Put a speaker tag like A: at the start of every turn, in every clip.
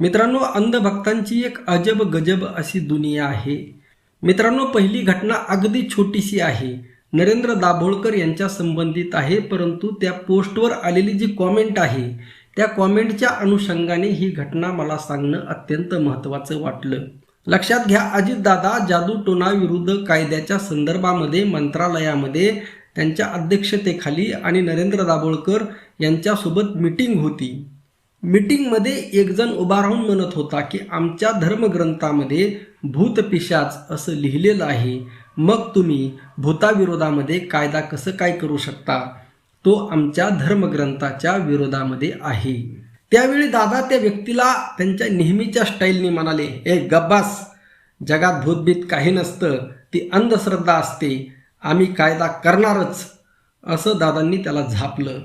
A: मित्रांनो अंधभक्तांची एक अजब गजब अशी दुनिया आहे. मित्रांनो पहिली घटना अगदी छोटीशी आहे. नरेंद्र दाभोळकर यांच्या संबंधित आहे परंतु त्या पोस्टवर आलेली जी कॉमेंट आहे त्या कॉमेंटच्या अनुषंगाने ही घटना मला सांगणं अत्यंत महत्त्वाचं वाटलं. लक्षात घ्या अजितदादा जादू विरुद्ध कायद्याच्या संदर्भामध्ये मंत्रालयामध्ये त्यांच्या अध्यक्षतेखाली आणि नरेंद्र दाभोळकर यांच्यासोबत मीटिंग होती. मीटिंगमध्ये एकजण उभा राहून म्हणत होता की आमच्या धर्मग्रंथामध्ये भूतपिशाच असं लिहिलेलं आहे. मग तुम्ही भूताविरोधामध्ये कायदा कसं काय करू शकता? तो आमच्या धर्मग्रंथाच्या विरोधामध्ये आहे. त्यावेळी दादा त्या व्यक्तीला त्यांच्या नेहमीच्या स्टाईलने म्हणाले ए गब्बास जगात भूतभीत काही नसतं. ती अंधश्रद्धा असते. आम्ही कायदा करणारच. असं दादांनी त्याला झापलं.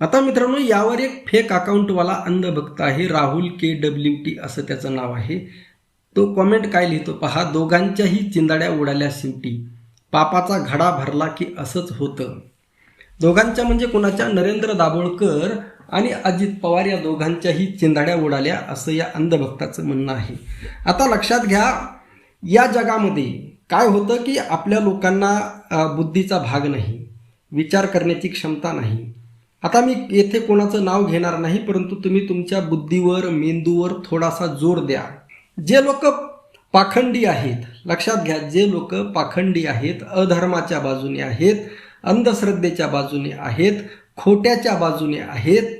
A: आता मित्रांनो यावर एक फेक अकाउंटवाला अंधभक्त आहे राहुल के डब्ल्यू टी असं त्याचं नाव आहे. तो कॉमेंट काय लिहितो पहा? दोघांच्याही चिंदाड्या उडाल्या शेवटी. पापाचा घडा भरला की असंच होतं. दोघांच्या म्हणजे कोणाच्या? नरेंद्र दाभोळकर आणि अजित पवार या दोघांच्याही चिंदाड्या उडाल्या असं या अंधभक्ताचं म्हणणं आहे. आता लक्षात घ्या या जगामध्ये काय होतं की आपल्या लोकांना बुद्धीचा भाग नाही विचार करण्याची क्षमता नाही. आता मी येथे कोणाचं नाव घेणार नाही परंतु तुम्ही तुमच्या बुद्धीवर मेंदूवर थोडासा जोर द्या. जे लोक पाखंडी आहेत लक्षात घ्या जे लोक पाखंडी आहेत अधर्माच्या बाजूने आहेत अंधश्रद्धेच्या बाजूने आहेत खोट्याच्या बाजूने आहेत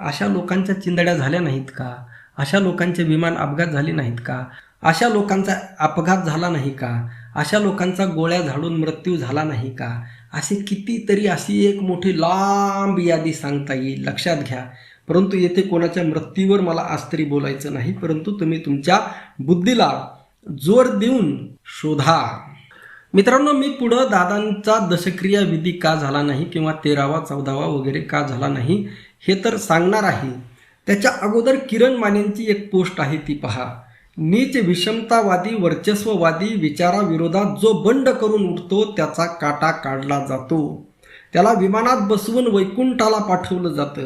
A: अशा लोकांच्या चिंदड्या झाल्या नाहीत का? अशा लोकांचे विमान अपघात झाले नाहीत का? अशा लोकांचा अपघात झाला नाही का? अशा लोकांचा गोळ्या झाडून मृत्यू झाला नाही का? असे कितीतरी अशी एक मोठी लांब यादी सांगता येईल. लक्षात घ्या. परंतु येथे कोणाच्या मृत्यूवर मला आज तरी बोलायचं नाही परंतु तुम्ही तुमच्या बुद्धीला जोर देऊन शोधा. मित्रांनो मी पुढं दादांचा दशक्रिया विधी का झाला नाही किंवा तेरावा चौदावा वगैरे का झाला नाही हे तर सांगणार आहे. त्याच्या अगोदर किरण मानेंची एक पोस्ट आहे ती पहा. नीच विषमतावादी वर्चस्ववादी विचाराविरोधात जो बंड करून उठतो त्याचा काटा काढला जातो. त्याला विमानात बसवून वैकुंठाला पाठवलं जातं.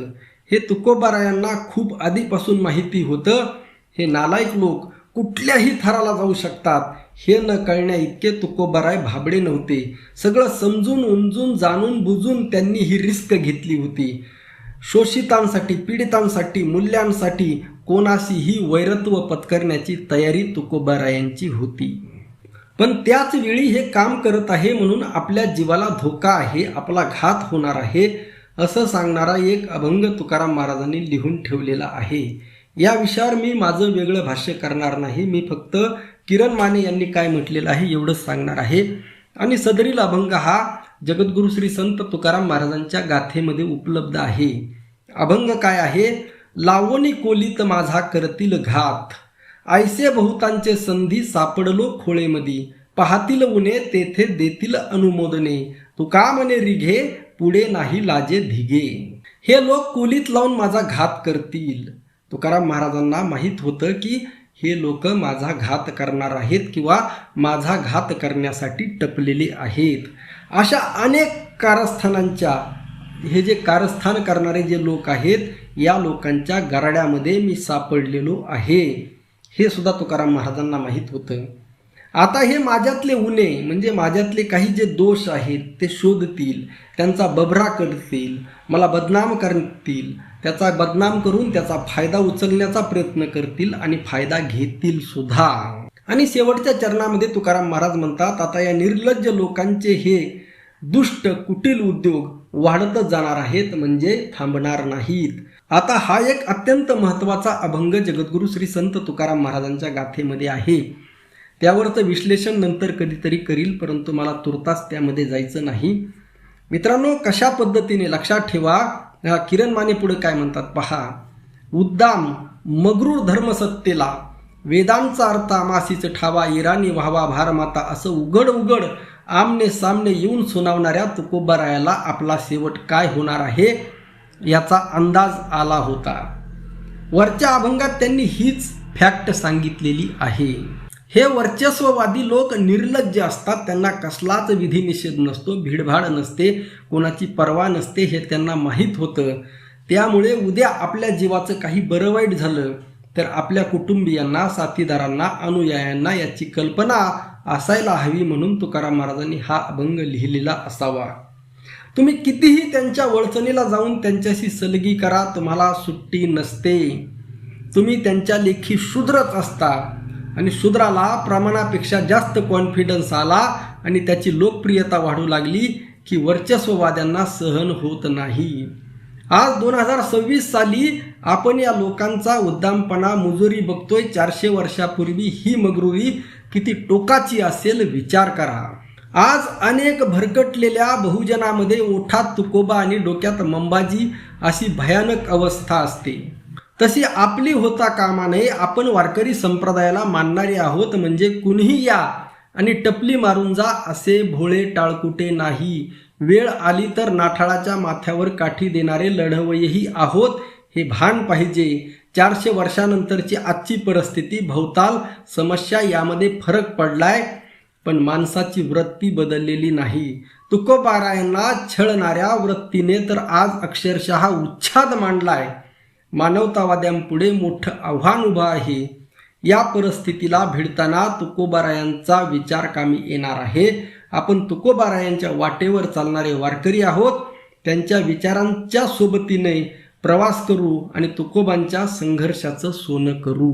A: हे तुकोबारायांना खूप आधीपासून माहिती होतं. हे नालायक लोक कुठल्याही थराला जाऊ शकतात. हे न कळण्या इतके तुकोबाराय भाबडे नव्हते. सगळं समजून उमजून जाणून बुजून त्यांनी ही रिस्क घेतली होती. शोषितांसाठी पीडितांसाठी मूल्यांसाठी कोणाशीही वैरत्व पत्करण्याची तयारी तुकोबारायांची होती. पण त्याच वेळी हे काम करत आहे म्हणून आपल्या जीवाला धोका आहे आपला घात होणार आहे असं सांगणारा एक अभंग तुकाराम महाराजांनी लिहून ठेवलेला आहे. या विषयावर मी माझं वेगळं भाष्य करणार नाही. मी फक्त किरण माने यांनी काय म्हटलेलं आहे एवढंच सांगणार आहे. आणि सदरील अभंग हा जगद्गुरु श्री संत तुकाराम महाराजांच्या गाथेमध्ये उपलब्ध आहे. अभंग काय आहे? लावणी कोलीत माझा करतील घात. ऐसे बहुतांचे संधी सापडलो खोळेमधी. पाहतील उणे तेथे देतील अनुमोदने. तुका म्हणे रिघे पुढे नाही लाजे धिगे हे लोक कोलीत लावून माझा घात करतील. तुकाराम महाराजांना माहीत होतं की हे लोक माझा घात करणार आहेत किंवा माझा घात करण्यासाठी टपलेले आहेत. अशा अनेक कारस्थानांच्या हे जे कारस्थान करणारे जे लोक आहेत या लोकांच्या गराड्यामध्ये मी सापडलेलो आहे. हे सुद्धा तुकाराम महाराजांना माहीत होतं. आता हे माझ्यातले उणे म्हणजे माझ्यातले काही जे दोष आहेत ते शोधतील त्यांचा बभरा करतील मला बदनाम करतील त्याचा बदनाम करून त्याचा फायदा उचलण्याचा प्रयत्न करतील आणि फायदा घेतील सुद्धा. आणि शेवटच्या चरणामध्ये तुकाराम महाराज म्हणतात आता या निर्लज्ज लोकांचे हे दुष्ट कुटील उद्योग वाढतच जाणार आहेत म्हणजे थांबणार नाहीत. आता हा एक अत्यंत महत्त्वाचा अभंग जगद्गुरू श्री संत तुकाराम महाराजांच्या गाथेमध्ये आहे. त्यावरचं विश्लेषण नंतर कधीतरी करील परंतु मला तुर्तास त्यामध्ये जायचं नाही. मित्रांनो कशा पद्धतीने लक्षात ठेवा किरण माने पुढे काय म्हणतात पहा. उद्दाम मगरूर धर्मसत्तेला वेदांचा अर्थ आमासीच ठावा इराणी व्हावा भारमाता असं उघड उघड आमने सामने येऊन सुनावणाऱ्या तुकोबारायाला आपला शेवट काय होणार आहे याचा अंदाज आला होता. वरच्या अभंगात त्यांनी हीच फॅक्ट सांगितलेली आहे. हे वर्चस्ववादी लोक निर्लज्ज असतात त्यांना कसलाच विधिनिषेध नसतो भीडभाड नसते कोणाची पर्वा नसते हे त्यांना माहीत होतं. त्यामुळे उद्या आपल्या जीवाचं काही बरं वाईट झालं तर आपल्या कुटुंबियांना साथीदारांना अनुयायांना याची कल्पना असायला हवी म्हणून तुकाराम महाराजांनी हा अभंग लिहिलेला असावा. तुम्ही कितीही त्यांच्या वळचणीला जाऊन त्यांच्याशी सलगी करा तुम्हाला सुट्टी नसते. तुम्ही त्यांच्या लेखी शूद्रच असता. आणि शूद्राला प्रमाणापेक्षा जास्त कॉन्फिडन्स आला आणि त्याची लोकप्रियता वाढू लागली की वर्चस्ववाद्यांना सहन होत नाही. आज दोन हजार सव्वीस साली आपण या लोकांचा उद्दामपणा मुजुरी बघतोय. चारशे वर्षापूर्वी ही मगरुरी किती टोकाची असेल विचार करा. आज अनेक भरकटलेल्या बहुजनामध्ये ओठात तुकोबा आणि डोक्यात मंबाजी अशी भयानक अवस्था असते. तशी आपली होता कामा नये. आपण वारकरी संप्रदायाला मानणारे आहोत म्हणजे कुणीही या आणि टपली मारून जा असे भोळे टाळकुटे नाही. वेळ आली तर नाठाळाच्या माथ्यावर काठी देणारे लढवयही आहोत. हे भान पाहिजे. चारशे वर्षानंतरची आजची परिस्थिती भवताल समस्या यामध्ये फरक पडलाय पण माणसाची वृत्ती बदललेली नाही. तुकोबारायांना छळणाऱ्या वृत्तीने तर आज अक्षरशः उच्छाद मांडलाय. मानवतावाद्यांपुढे मोठं आव्हान उभं आहे. या परिस्थितीला भिडताना तुकोबारायांचा विचार कामी येणार आहे. आपण तुकोबारायांच्या वाटेवर चालणारे वारकरी आहोत. त्यांच्या विचारांच्या सोबतीने प्रवास करू आणि तुकोबांच्या संघर्षाचं सोनं करू.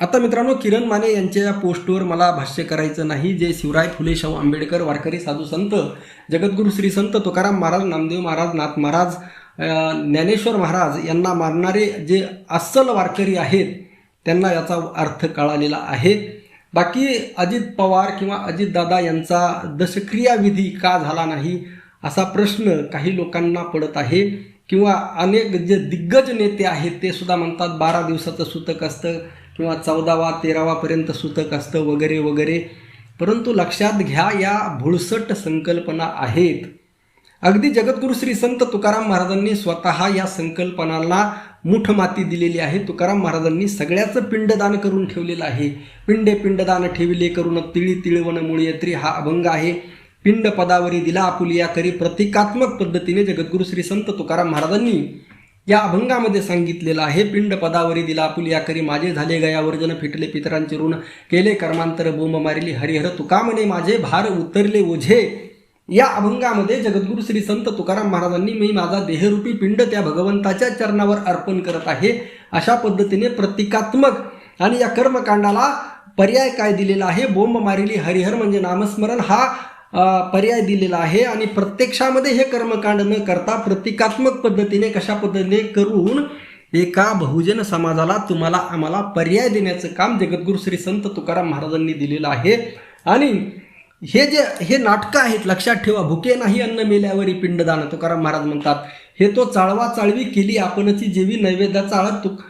A: आता मित्रांनो किरण माने यांच्या या पोस्टवर मला भाष्य करायचं नाही. जे शिवराय फुले शाहू आंबेडकर वारकरी साधू संत जगद्गुरू श्री संत तुकाराम महाराज नामदेव महाराज नाथ महाराज ज्ञानेश्वर महाराज यांना मानणारे जे अस्सल वारकरी आहेत त्यांना याचा अर्थ कळालेला आहे. बाकी अजित पवार किंवा अजितदादा यांचा दशक्रियाविधी का झाला नाही असा प्रश्न काही लोकांना पडत आहे. किंवा अनेक जे दिग्गज नेते आहेत ते सुद्धा म्हणतात बारा दिवसाचं सूतक असतं किंवा चौदावा तेरावापर्यंत सूतक असतं वगैरे वगैरे. परंतु लक्षात घ्या या भुळसट संकल्पना आहेत. अगदी जगद्गुरू श्री संत तुकाराम महाराजांनी स्वतः या संकल्पनाला मुठ माती दिलेली आहे. तुकाराम महाराजांनी सगळ्याचं पिंडदान करून ठेवलेलं आहे. पिंडे पिंडदान ठेविले करून तिळी तिळवण मुळयत्री हा अभंग आहे. पिंड पदावरी दिला आपुलिया करी प्रतिकात्मक पद्धतीने जगद्गुरु श्री संत तुकाराम महाराजांनी या अभंगामध्ये सांगितलेलं आहे पिंड पदावरी दिला आपुलिया करी माझे झाले गयावर्जन फिटले पितरांचे ऋण केले कर्मांतर बोंब मारिली हरिहर तुकामने माझे भार उतरले ओझे या अभंगामध्ये जगद्गुरु श्री संत तुकाराम महाराजांनी मी माझा देहरूपी पिंड त्या भगवंताच्या चरणावर अर्पण करत आहे अशा पद्धतीने प्रतिकात्मक आणि या कर्मकांडाला पर्याय काय दिलेला आहे बोंब मारिली हरिहर म्हणजे नामस्मरण हा पर्याय दिलेला आहे आणि प्रत्यक्षामध्ये हे कर्मकांड न करता प्रतिकात्मक पद्धतीने कशा पद्धतीने करून एका बहुजन समाजाला तुम्हाला आम्हाला पर्याय देण्याचं काम जगद्गुरू श्री संत तुकाराम महाराजांनी दिलेलं आहे. आणि हे जे हे नाटकं आहेत लक्षात ठेवा भुके नाही अन्न मेल्यावरी पिंडदान तुकाराम महाराज म्हणतात. हे तो चाळवा चाळवी केली आपणची जेवी नैवेद्या चाळत तुक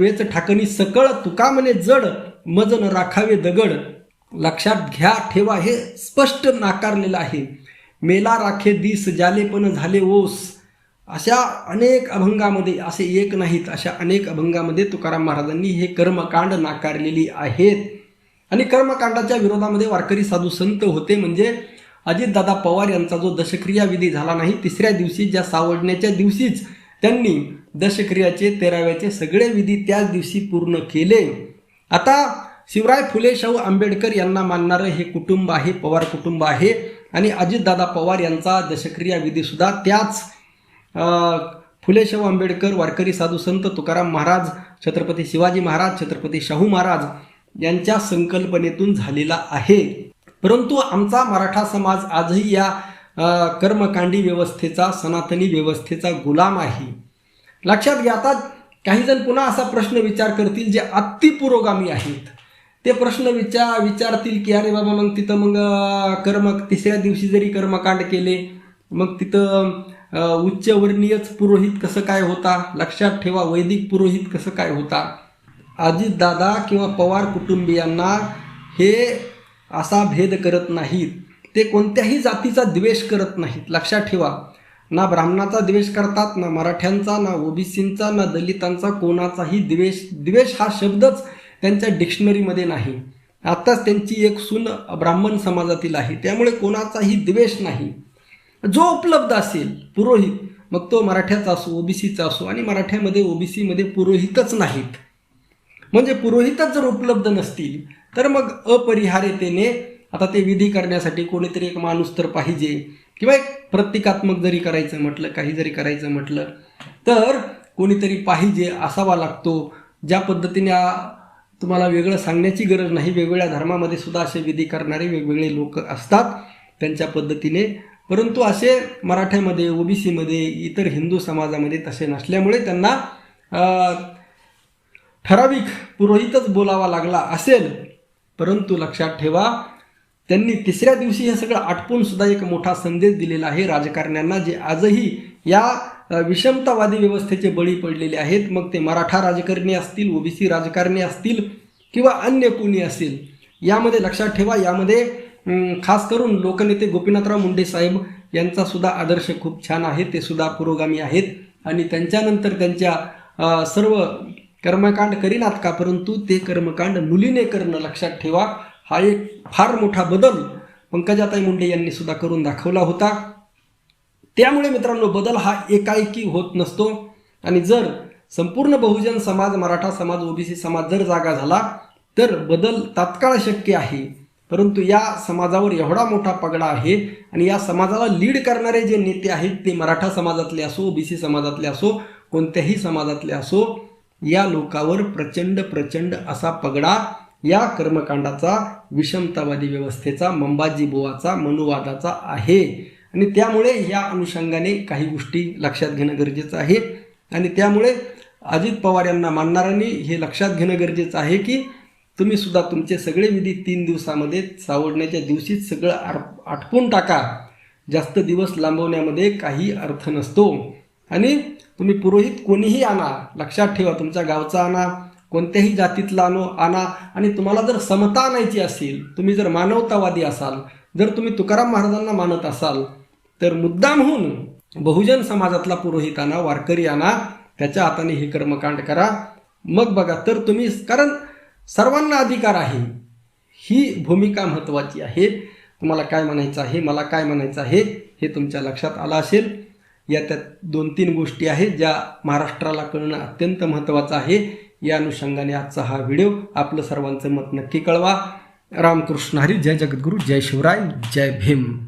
A: वेच ठाकणी सकळ तुका म्हणे जड मजन राखावे दगड. लक्षात घ्या ठेवा हे स्पष्ट नाकारलेलं आहे. मेला राखे दिस जाले पण झाले ओस. अशा अनेक अभंगामध्ये असे एक नाहीत अशा अनेक अभंगामध्ये तुकाराम महाराजांनी हे कर्मकांड नाकारलेली आहेत. आणि कर्मकांडाच्या विरोधामध्ये वारकरी साधू संत होते म्हणजे अजितदादा पवार यांचा जो दशक्रिया विधी झाला नाही तिसऱ्या दिवशी ज्या सावडण्याच्या दिवशीच त्यांनी दशक्रियाचे तेराव्याचे सगळे विधी त्याच दिवशी पूर्ण केले. आता शिवराय फुले शाहू आंबेडकर यांना मानणारं हे कुटुंब आहे पवार कुटुंब आहे. आणि अजितदादा पवार यांचा दशक्रिया विधीसुद्धा त्याच फुले शाहू आंबेडकर वारकरी साधू संत तुकाराम महाराज छत्रपती शिवाजी महाराज छत्रपती शाहू महाराज यांच्या संकल्पनेतून झालेला आहे. परंतु आमचा मराठा समाज आजही या कर्मकांडी व्यवस्थेचा सनातनी व्यवस्थेचा गुलाम आहे. लक्षात घ्या आता काही जण पुन्हा असा प्रश्न विचार करतील जे अति पुरोगामी आहेत. ते प्रश्न विचार विचारतील की अरे बाबा मग तिथं मग कर्म तिसऱ्या दिवशी जरी कर्मकांड केले मग तिथं उच्चवर्णीयच पुरोहित कसं काय होता? लक्षात ठेवा वैदिक पुरोहित कसं काय होता? अजितदादा किंवा पवार कुटुंबियांना हे असा भेद करत नाहीत. ते कोणत्याही जातीचा द्वेष करत नाहीत. लक्षात ठेवा ना ब्राह्मणाचा द्वेष करतात ना मराठ्यांचा ना ओबीसींचा ना दलितांचा कोणाचाही द्वेष द्वेष हा शब्दच त्यांच्या डिक्शनरीमध्ये नाही. आत्ताच त्यांची एक सून ब्राह्मण समाजातील आहे. त्यामुळे कोणाचाही द्वेष नाही. जो उपलब्ध असेल पुरोहित मग तो मराठ्याचा असो ओबीसीचा असो आणि मराठ्यामध्ये ओबीसीमध्ये पुरोहितच नाहीत. म्हणजे पुरोहितच जर उपलब्ध नसतील तर मग अपरिहार्यतेने आता ते विधी करण्यासाठी कोणीतरी एक माणूस तर पाहिजे. किंवा एक प्रतिकात्मक जरी करायचं म्हटलं काही जरी करायचं म्हटलं तर कोणीतरी पाहिजे असावा लागतो. ज्या पद्धतीने तुम्हाला वेगळं सांगण्याची गरज नाही. वेगवेगळ्या धर्मामध्ये सुद्धा असे विधी करणारे वेगवेगळे लोक असतात त्यांच्या पद्धतीने. परंतु असे मराठ्यामध्ये ओबीसीमध्ये इतर हिंदू समाजामध्ये तसे नसल्यामुळे त्यांना ठराविक पुरोहितच बोलावा लागला असेल. परंतु लक्षात ठेवा त्यांनी तिसऱ्या दिवशी हे सगळं आटपून सुद्धा एक मोठा संदेश दिलेला आहे राजकारण्यांना जे आजही या विषमतावादी व्यवस्थेचे बळी पडलेले आहेत. मग ते मराठा राजकारणी असतील ओबीसी राजकारणी असतील किंवा अन्य कोणी असेल यामध्ये लक्षात ठेवा. यामध्ये खास करून लोकनेते गोपीनाथराव मुंडे साहेब यांचा सुद्धा आदर्श खूप छान आहे. ते सुद्धा पुरोगामी आहेत. आणि त्यांच्यानंतर त्यांच्या सर्व कर्मकांड करीनात का परंतु ते कर्मकांड मुलीने करणं लक्षात ठेवा. हा एक फार मोठा बदल पंकजाताई मुंडे यांनी सुद्धा करून दाखवला होता. त्यामुळे मित्रांनो बदल हा एकाएकी होत नसतो. आणि जर संपूर्ण बहुजन समाज मराठा समाज ओबीसी समाज जर जागा झाला तर बदल तात्काळ शक्य आहे. परंतु या समाजावर एवढा मोठा पगडा आहे आणि या समाजाला लीड करणारे जे नेते आहेत ते मराठा समाजातले असो ओबीसी समाजातले असो कोणत्याही समाजातले असो या लोकावर प्रचंड प्रचंड असा पगडा या कर्मकांडाचा विषमतावादी व्यवस्थेचा मंबाजी बोवाचा मनुवादाचा आहे. आणि त्यामुळे या अनुषंगाने काही गोष्टी लक्षात घेणं गरजेचं आहे. आणि त्यामुळे अजित पवार यांना मानणाऱ्यांनी हे लक्षात घेणं गरजेचं आहे की तुम्ही सुद्धा तुमचे सगळे विधी तीन दिवसामध्ये सावडण्याच्या दिवशीच सगळं आर आटपून टाका. जास्त दिवस लांबवण्यामध्ये काही अर्थ नसतो. आणि तुम्ही पुरोहित कोणीही आणा लक्षात ठेवा तुमच्या गावचा आणा कोणत्याही जातीतला आणो आणा. आणि तुम्हाला जर समता आणायची असेल तुम्ही जर मानवतावादी असाल जर तुम्ही तुकाराम महाराजांना मानत असाल तर मुद्दामहून बहुजन समाजातला पुरोहित आणा वारकरी आणा त्याच्या हाताने हे कर्मकांड करा. मग बघा तर तुम्ही कारण सर्वांना अधिकार आहे. ही भूमिका महत्त्वाची आहे. तुम्हाला काय म्हणायचं आहे? मला काय म्हणायचं आहे? हे तुमच्या लक्षात आलं असेल. या त्यात दोन तीन गोष्टी आहेत ज्या महाराष्ट्राला कळणं अत्यंत महत्त्वाचं आहे. या अनुषंगाने आजचा हा व्हिडिओ आपलं सर्वांचं मत नक्की कळवा. रामकृष्ण हरी. जय जगद्गुरू. जय शिवराय. जय भीम.